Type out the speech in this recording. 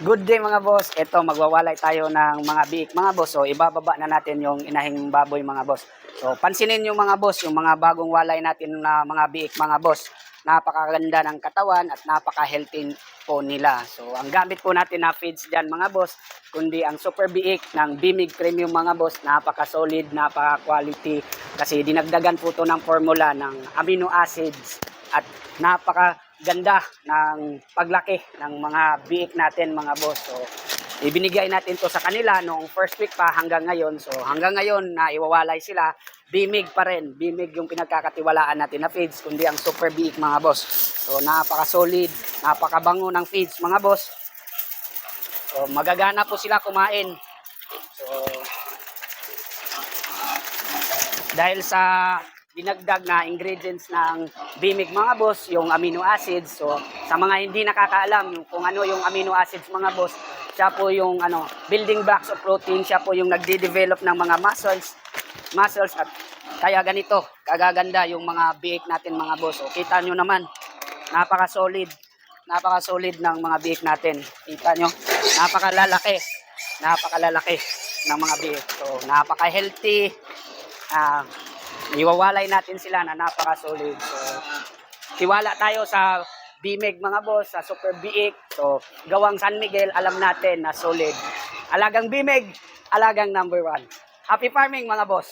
Good day mga boss. Ito, magwawalay tayo ng mga biik mga boss. So, ibababa na natin yung inahing baboy mga boss. So, pansinin yung mga boss, yung mga bagong walay natin na mga biik mga boss. Napakaganda ng katawan at napaka-healthy po nila. So, ang gamit po natin na feeds dyan mga boss, kundi ang super biik ng Bimig Premium mga boss. Napaka-solid, napaka-quality. Kasi dinagdagan po to ng formula ng amino acids at napaka ganda ng paglaki ng mga biik natin mga boss. So, ibinigay natin to sa kanila noong first week pa hanggang ngayon. So, hanggang ngayon na iwawalay sila, bimig pa rin. Bimig yung pinagkakatiwalaan natin na feeds, kundi ang super biik mga boss. So, napaka-solid, napakabango ng feeds mga boss. So, magagana po sila kumain. So, dahil sa dinagdag na ingredients ng Bimig mga boss, yung amino acids. So, sa mga hindi nakakaalam yung kung ano yung amino acids mga boss, siya po yung ano, building blocks of protein, siya po yung nagde-develop ng mga muscles, muscles at kaya ganito, kagaganda yung mga biik natin mga boss. So, kita nyo naman, napaka-solid, napaka-solid ng mga biik natin. Kita nyo, napakalalaki, napakalalaki ng mga biik. So, napaka-healthy, ah, iwawalay natin sila na napaka-solid. So, tiwala tayo sa Bimig mga boss, sa Super Biik. So, gawang San Miguel, alam natin na solid. Alagang Bimig, alagang number one. Happy farming mga boss!